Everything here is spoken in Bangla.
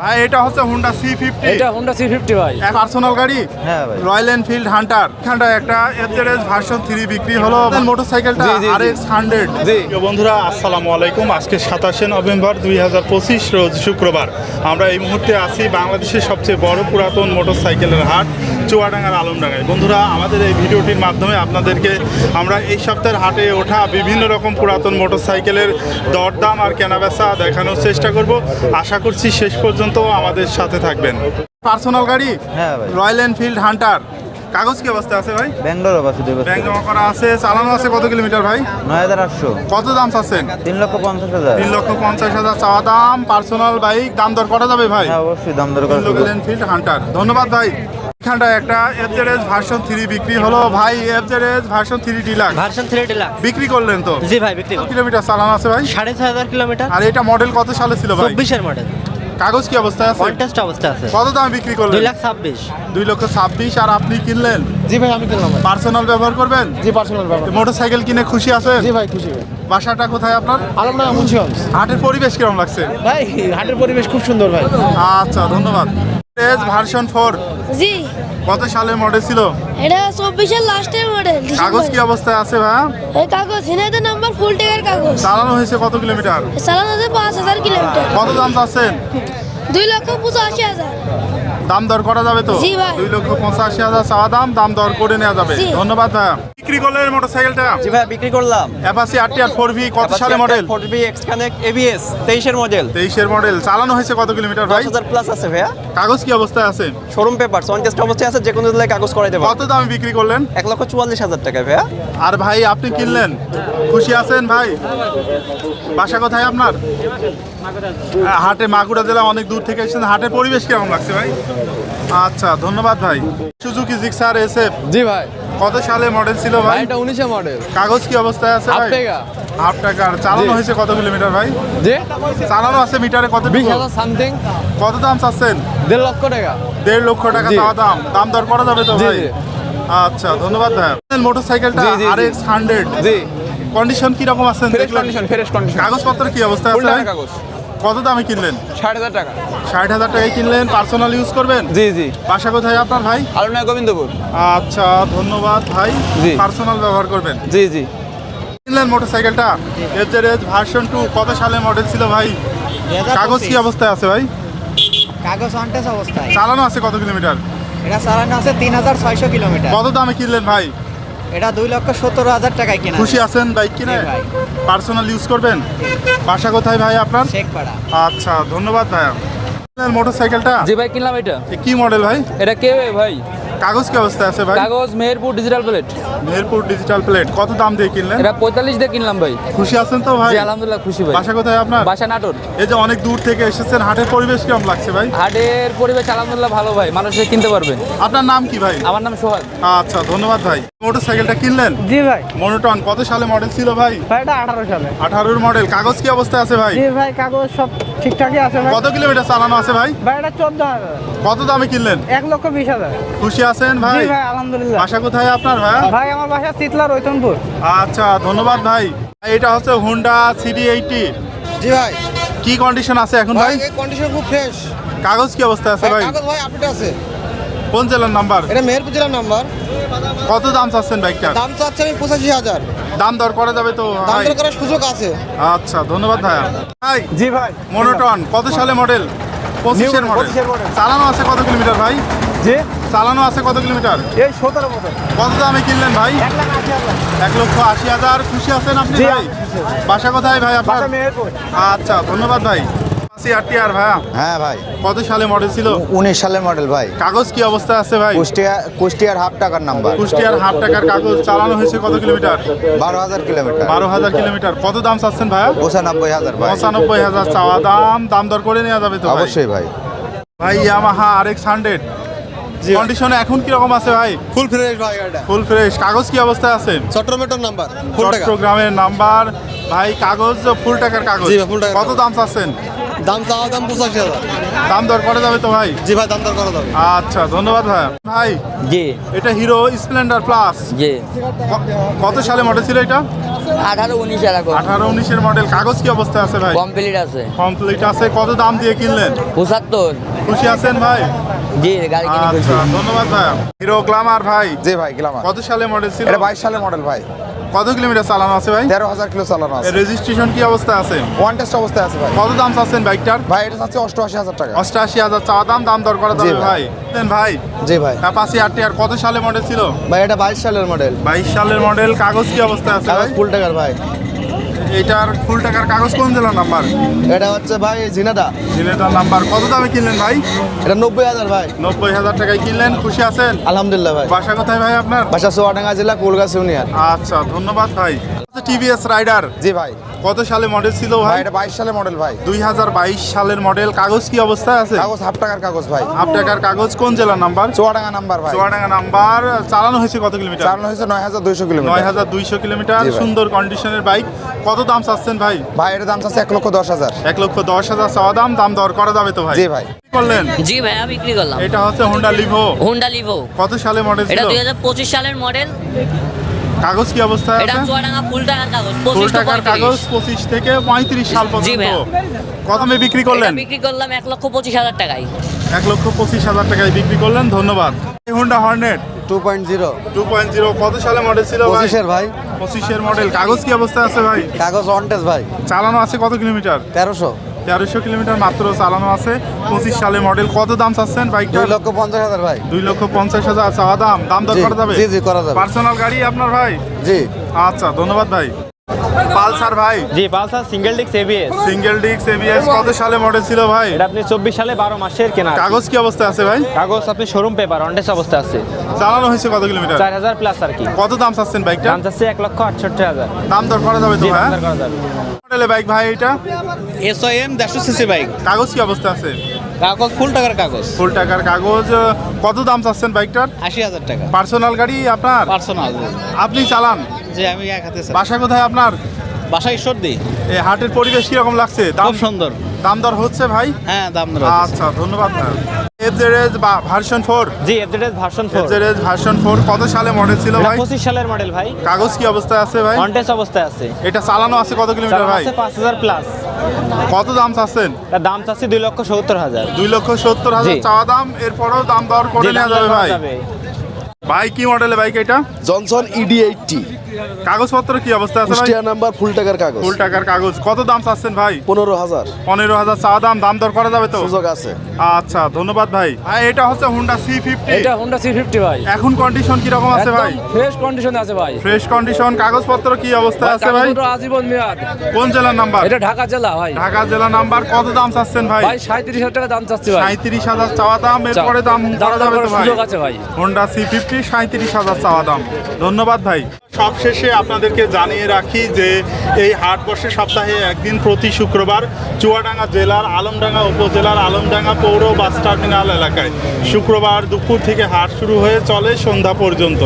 ভাই এটা হচ্ছে হুন্ডা সি ফিফটি এটা হোন্ডা সি ফিফটি ভাই। এক পার্সোনাল গাড়ি? হ্যাঁ ভাই। রয়্যাল এনফিল্ড হান্টার এখানটা একটা এফজেডএস ভার্সন থ্রি বিক্রি হলো। মোটরসাইকেলটা। আর এক্স হান্ড্রেড জি। বন্ধুরা আসসালামু আলাইকুম। আজকে সাতাশে নভেম্বর দুই হাজার পঁচিশ রোজ শুক্রবার। আমরা এই মুহূর্তে আছি বাংলাদেশের সবচেয়ে বড় পুরাতন মোটরসাইকেলের হাট চুয়াডাঙ্গার আলমডাঙ্গায়। বন্ধুরা আমাদের এই ভিডিওটির মাধ্যমে আপনাদেরকে আমরা এই সপ্তাহের হাটে ওঠা বিভিন্ন রকম পুরাতন মোটরসাইকেলের দরদাম আর কেনাবেচা দেখানোর চেষ্টা করব। আশা করছি শেষ পর্যন্ত আমাদের সাথে থাকবেন। পার্সোনাল গাড়ি? হ্যাঁ ভাই। Royal Enfield Hunter. কাগজ কি অবস্থা আছে ভাই? ব্যাঙ্গালোর বাসে দুই ব্যাংক জমা করা আছে চালানো আছে কত কিলোমিটার ভাই? নয় হাজার আটশো। কত দাম চাচ্ছেন? তিন লক্ষ পঞ্চাশ হাজার। তিন লক্ষ পঞ্চাশ হাজার চাওয়া দাম পার্সোনাল বাইক দাম দর করা যাবে ভাই? হ্যাঁ অবশ্যই দাম দর করা লোকাল এনফিল্ড হান্টার। ধন্যবাদ ভাই। এখানটা একটা এফজেডএস ভার্সন থ্রি বিক্রি হলো। ভাই FZS version three deluxe version three ডিলা বিক্রি করলেন তো? জি ভাই বিক্রি কত কিলোমিটার চালানো আছে ভাই? সাড়ে ছয় হাজার কিলোমিটার। আর এটা মডেল কত সালে ছিল ভাই? চব্বিশের মডেল কাগজ কি অবস্থা আছে? কন্টেস্ট অবস্থা আছে। কত দাম বিক্রি দুই করলেন লাখ ছাব্বিশ। দুই লক্ষ ছাব্বিশ আর আপনি কিনলেন? জি ভাই আমি কিনলাম ভাই। পার্সোনাল ব্যবহার করবেন? জি পার্সোনাল ব্যাপার মোটরসাইকেল কিনে খুশি আছেন? জি ভাই খুশি ভাই। বাসাটা কোথায় আপনার? আলমডাঙ্গা মুন্সিগঞ্জ। হাটের পরিবেশ কেমন লাগছে? ভাই হাটের পরিবেশ খুব সুন্দর ভাই। আচ্ছা ধন্যবাদ। এস ভার্সন ফোর জি। কত সালের মডেল ছিল? এটা চব্বিশের লাস্টের মডেল কাগজ কি অবস্থায় আছে ভাই এই কাগজ হিনাতে নাম্বার ফুল টেকার কাগজ। চালানো হয়েছে কত কিলোমিটার? চালানো হয়েছে পাঁচ হাজার কিলোমিটার। কত দাম চাচ্ছেন? দুই লক্ষ পঁচাশি হাজার। দাম দর করা যাবে তো? জি ভাই। দুই লক্ষ পঁচাশি হাজার চাওয়া দাম দাম দর করে নেওয়া যাবে। ধন্যবাদ ভাইয়া বিক্রি করলেন মোটরসাইকেলটা? জি ভাই বিক্রি করলাম। অ্যাপাসি আর টি আর ফোর ভি কত সালে model four B X connect ABS তেইশের মডেল তেইশের মডেল চালানো হয়েছে কত কিলোমিটার ভাই? হাজার প্লাস আছে ভাইয়া। কাগজ কি অবস্থায় আছে? শোরুম পেপার অনটেস্ট অবস্থায় আছে যে কোনো দিলে কাগজ করে দেবো। কত দামে বিক্রি করলেন? এক লক্ষ চুয়াল্লিশ হাজার টাকা ভাইয়া। আর ভাই আপনি কিনলেন? খুশি আছেন ভাই? বাসা কোথায় আপনার? হাটে মাগুরা জেলা অনেক দূর থেকে এসেছেন। হাটের পরিবেশ কেমন লাগছে ভাই? আচ্ছা ধন্যবাদ ভাই। সুজুকি জিক্সার এসএফ জি ভাই। কত সালে মডেল ছিল ভাই? এটা উনিশে মডেল কাগজ কি অবস্থায় আছে হাফ ভাই? টাকা। হাফ টাকার চালানো হয়েছে কত কিলোমিটার ভাই? জি? চালানো আছে মিটারে কত বিশ হাজার সামথিং কত দাম চাচ্ছেন? দেড় লক্ষ টাকা। দেড় লক্ষ টাকা। চাওয়া দাম। দাম দর করা যাবে তো ভাই? আচ্ছা ধন্যবাদ ভাই। মোটরসাইকেলটা আর জি। এক্স হান্ড্রেড জি। কন্ডিশন কি রকম আছে ফ্রেশ? কন্ডিশন ফ্রেশ কন্ডিশন কাগজপত্র কি অবস্থা আছে ভাই? কাগজ। কত দামে কিনলেন? ষাট হাজার টাকা। ষাট হাজার টাকায় কিনলেন পার্সোনাল ইউজ করবেন? জি জি। বাসা কোথায় আপনার ভাই? আলমনা গোবিন্দপুর। আচ্ছা ধন্যবাদ ভাই। জি। পার্সোনাল ব্যবহার করবেন। জি জি। কিনলেন মোটরসাইকেলটা? এফজেড ভার্সন টু কত সালে মডেল ছিল ভাই? কাগজ কি অবস্থায় আছে ভাই? কাগজ অনটেস অবস্থায়। চালানো আছে কত কিলোমিটার? এটা চালানো আছে তিন হাজার ছয়শো কিলোমিটার। কত দামে কিনলেন ভাই? এটা দুই লক্ষ সত্তর হাজার টাকায় কেনা। খুশি আছেন বাইক কিনে? ভাই। পার্সোনাল ইউজ করবেন? বাসা কোথায় ভাই আপনার? শেখপাড়া। আচ্ছা ধন্যবাদ ভাইয়া। মোটরসাইকেলটা জি ভাই কিনলাম এটা। কি মডেল ভাই? এটা কে ভাই। কাগজ কি অবস্থা আছে ভাই? কাগজ Meherpur digital plate Meherpur digital plate কত দাম দিয়ে কিনলেন? এটা পঁয়তাল্লিশ দিয়ে কিনলাম ভাই। খুশি আছেন তো ভাই? জি আলহামদুলিল্লাহ খুশি ভাই। বাসা কোথায় আপনার? বাসা নাটোর। এই যে অনেক দূর থেকে এসেছেন হাটের পরিবেশ কেমন লাগছে ভাই? হাটের পরিবেশ আলহামদুলিল্লাহ ভালো ভাই মানুষে কিনতে পারবে। আপনার নাম কি ভাই? আমার নাম সোহাগ। আচ্ছা ধন্যবাদ ভাই। মোটরসাইকেলটা কিনলেন? জি ভাই। মনোটন কত সালে মডেল ছিল ভাই? ভাই এটা আঠারো সালে। আঠারোর মডেল কাগজ কি অবস্থায় আছে ভাই? জি ভাই কাগজ সব ঠিকঠাকই আছে ভাই। কত কিলোমিটার চালানো আছে ভাই? ভাই এটা চোদ্দ হাজার। কত দামে কিনলেন? এক লক্ষ বিশ হাজার। খুশি আছেন জি ভাই ভাই আলহামদুলিল্লাহ। বাসা কোথায় আপনার ভাই? ভাই আমার বাসা শীতলা রৈতনপুর। আচ্ছা ধন্যবাদ ভাই। এটা হচ্ছে হুন্ডা সিডি এইটি জি ভাই। কি কন্ডিশন আছে এখন ভাই? এই কন্ডিশন খুব ফ্রেশ কাগজ কি অবস্থা আছে ভাই কাগজ ভাই আপডেট আছে। কোন জেলার নাম্বার? এটা মেহেরপুর জেলার নাম্বার। কত দাম চাচ্ছেন বাইকটার দাম চাচ্ছে আমি পঁচাশি হাজার। দাম দর করা যাবে তো দাম দর করার সুযোগ আছে। আচ্ছা ধন্যবাদ ভাইয়া ভাই জি ভাই মনোটন কত সালে মডেল পঁচিশের মডেল চালানো আছে কত কিলোমিটার ভাই? জি। চালানো আছে কত কিলোমিটার? এই সতেরো কত দামে কিনলেন ভাই? এক লক্ষ আশি হাজার। খুশি আছেন আপনি ভাই? বাসা কোথায় ভাই আপনার? আচ্ছা ধন্যবাদ ভাই। হ্যাঁ ভাই। কত সালে মডেল ছিল? উনিশ সালের মডেল ভাই। কাগজ কি অবস্থায় আছে ভাই? কুষ্টিয়া কুষ্টিয়ার হাফ টাকার নাম্বার কুষ্টিয়ার হাফ টাকার কাগজ চালানো হয়েছে কত কিলোমিটার? বারো হাজার কিলোমিটার। বারো হাজার কিলোমিটার। কত দাম চাচ্ছেন ভাইয়া? পঁচানব্বই হাজার ভাই। পঁচানব্বই হাজার চাওয়া দাম। দাম দর করে নেওয়া যাবে তো অবশ্যই ভাই। ভাই ইয়ামাহা আর এক্স হান্ড্রেড কন্ডিশনে এখন কীরকম আছে ভাই? ফুল ফ্রেশ ভাই গাড়িটা। ফুল ফ্রেশ কাগজ কি অবস্থায় আছে? চট্টমেটোর নাম্বার ফুল টাকা। চট্টগ্রামের নাম্বার ভাই কাগজ ফুল টাকার কাগজ। কত দাম চাচ্ছেন? দাম চাওয়া দাম পঁচাশি হাজার। দাম দর করা যাবে তো ভাই? জি ভাই দাম দর করা যাবে। আচ্ছা ধন্যবাদ ভাই। ভাই জি। এটা হিরো স্প্লেন্ডার প্লাস জি। কত সালে মডেল ছিল এটা? আঠারো উনিশ এরকম আঠারো উনিশের মডেল কাগজ কি অবস্থায় আছে ভাই? কমপ্লিট আছে। কমপ্লিট আছে কত দাম দিয়ে কিনলেন? পঁচাত্তর। খুশি আছেন ভাই? জি গাড়ি কিনে খুশি। আচ্ছা ধন্যবাদ ভাই। হিরো গ্লামার ভাই। জি ভাই গ্লামার কত সালে মডেল ছিল? এটা বাইশ সালে মডেল ভাই। কত কিলোমিটার চালানো আছে ভাই? তেরো হাজার কিলো চালানো আছে। রেজিস্ট্রেশন কি অবস্থা আছে? ওয়ান টেস্ট অবস্থায় আছে ভাই। কত দাম চাচ্ছেন বাইকটার? ভাই এটা চাচ্ছে অষ্টআশি হাজার টাকা। অষ্টআশি হাজার চা দাম দাম দর করা যাবে ভাই। ভাই। দেন ভাই জি ভাই। অ্যাপাসি আর আর কত সালে মডেল ছিল? ভাই এটা বাইশ সালের মডেল বাইশ সালের মডেল কাগজ কি অবস্থা আছে কাগজ ফুল টাকার ভাই। এটার ফুল টাকার কাগজ কোন জেলার নাম্বার এটা হচ্ছে ভাই জিনাদা জিনেদার নাম্বার কত দামে কিনলেন ভাই? এটা নব্বই হাজার ভাই। নব্বই হাজার টাকায় কিনলেন খুশি আছেন? আলহামদুলিল্লাহ ভাই। বাসা কোথায় ভাই আপনার? বাসা সোয়াডাঙ্গা জেলা কোলগাছ ইউনিয়ন। আচ্ছা ধন্যবাদ ভাই। টিভিএস রাইডার জি ভাই। কত সালে মডেল ছিল ভাই? ভাই এটা বাইশ সালের মডেল ভাই। দুই হাজার বাইশ সালের মডেল কাগজ কি অবস্থায় আছে? কাগজ হাফ টাকার কাগজ ভাই। হাফ টাকার কাগজ। কোন জেলার নাম্বার? চুয়াডাঙ্গা নাম্বার ভাই। চুয়াডাঙ্গা নাম্বার। চালানো হয়েছে কত কিলোমিটার? চালানো হয়েছে নয় হাজার দুইশো নয় কিলোমিটার হাজার দুইশো কিলোমিটার। সুন্দর কন্ডিশনের বাইক কত দাম চাচ্ছেন ভাই? ভাই এটার দাম চাচ্ছে এক লক্ষ দশ হাজার। এক লক্ষ দশ হাজার চাওয়া দাম। দাম দর করা যাবে তো ভাই? জি ভাই। করলেন? জি ভাইয়া বিক্রি করলাম। এটা হচ্ছে হোন্ডা লিভো হোন্ডা লিভো কত সালে মডেল এটা ছিল? দুই হাজার পঁচিশ সালের মডেল কাগজ কি অবস্থায় এটা চুয়াডাঙ্গা ফুল টাকার কাগজ ফুল টাকার কাগজ পঁচিশ থেকে পঁয়ত্রিশ সাল পর্যন্ত। কত বিক্রি করলেন? বিক্রি করলাম এক লক্ষ পঁচিশ হাজার টাকায়। এক লক্ষ পঁচিশ হাজার টাকায় বিক্রি করলেন ধন্যবাদ। Honda Hornet two point zero two point zero কত সালে মডেল ছিল ভাই? পঁচিশের ভাই। পঁচিশের মডেল কাগজ কি অবস্থায় আছে ভাই? কাগজ অন ভাই। চালানো আছে কত কিলোমিটার? তেরোশো। তেরোশো কিলোমিটার মাত্র চালানো আছে। পঁচিশ সালে মডেল কত দাম চাচ্ছেন বাইকটা দুই লক্ষ পঞ্চাশ হাজার ভাই। দুই লক্ষ পঞ্চাশ হাজার চাওয়া দাম? দাম দর করা যাবে? জি, জি, করা যাবে। পার্সোনাল গাড়ি আপনার ভাই? জি। আচ্ছা ধন্যবাদ ভাই। পালসার ভাই? জি Pulsar single ABS single disc ABS কত সালে মডেল ছিল ভাই? এটা আপনি চব্বিশ সালে বারো মাসের কেনা কাগজ কি অবস্থায় আছে ভাই? কাগজ আপনি শোরুম পেপার অনটেস অবস্থা আছে। চালানো হয়েছে কত কিলোমিটার? চার হাজার প্লাস আর কি। কত দাম চাচ্ছেন বাইকটা দাম চাচ্ছে এক লক্ষ আটষট্টি হাজার। দাম দর করা যাবে তো জি ভাই দাম দর করা যাবে। বাইক ভাই এটা? এসআইএম দেড়শো সিসি বাইক কাগজ কি অবস্থা আছে? কাগজ ফুল টাকার কাগজ। ফুল টাকার কাগজ কত দাম চাচ্ছেন বাইকটার আশি হাজার টাকা। পার্সোনাল গাড়ি আপনার? পার্সোনাল আপনি চালান? যে আমি এক হাতে চালাই। বাসা কোথায় আপনার? বাসা ঈশ্বর দিই এই হাটের পরিবেশ কীরকম লাগছে? দাম খুব সুন্দর। দাম দর হচ্ছে ভাই? হ্যাঁ দাম দর আচ্ছা ধন্যবাদ এফজেডএস ভার্সন ফোর জি FZS version 4 FZS version four কত সালে মডেল ছিল ভাই? পঁচিশ সালের মডেল ভাই। কাগজ কি অবস্থায় আছে ভাই? অনটেস অবস্থায় আছে। এটা চালানো আছে কত কিলোমিটার ভাই? আছে পাঁচ হাজার প্লাস কত দাম চাচ্ছেন? দাম চাচ্ছি দুই লক্ষ সত্তর হাজার। দুই লক্ষ সত্তর হাজার জি। চাওয়া দাম এরপরেও দাম দর করে নেওয়া যাবে ভাই। ভাই কি মডেলের বাইক এটা? জনসন ইডি এইটটি কাগজপত্র কি অবস্থা আছে ভাই? নাম্বার ফুল টাকার কাগজ। ফুল টাকার কাগজ। কত দাম চাচ্ছেন ভাই? পনেরো হাজার। পনেরো হাজার চাওয়া দাম দাম দর করা যাবে তো? সুযোগ আছে। আচ্ছা ধন্যবাদ ভাই। ভাই এটা হচ্ছে হুন্ডা সি ফিফটি এটা হোন্ডা সি ফিফটি ভাই। এখন কন্ডিশন কীরকম আছে ভাই? ফ্রেশ কন্ডিশনে আছে ভাই। ফ্রেশ কন্ডিশন কাগজপত্র কি অবস্থায় আছে ভাই? আজীবন মেয়াদ। কোন জেলার নাম্বার? এটা ঢাকা জেলা ভাই। ঢাকা জেলা নাম্বার কত দাম চাচ্ছেন ভাই? ভাই সাঁত্রিশ হাজার টাকা দাম চাচ্ছি ভাই। সাঁত্রিশ হাজার চাওয়া দাম এরপরে দাম দাম করা যাবে তো ভাই। সুযোগ আছে ভাই। হোন্ডা সি ফিফটি সাঁত্রিশ হাজার চাওয়া দাম। ধন্যবাদ ভাই। সবশেষে আপনাদেরকে জানিয়ে রাখি যে এই হাট বসে সপ্তাহে একদিন প্রতি শুক্রবার চুয়াডাঙ্গা জেলার আলমডাঙ্গা উপজেলার আলমডাঙ্গা পৌর বাস টার্মিনাল এলাকায়। শুক্রবার দুপুর থেকে হাট শুরু হয়ে চলে সন্ধ্যা পর্যন্ত।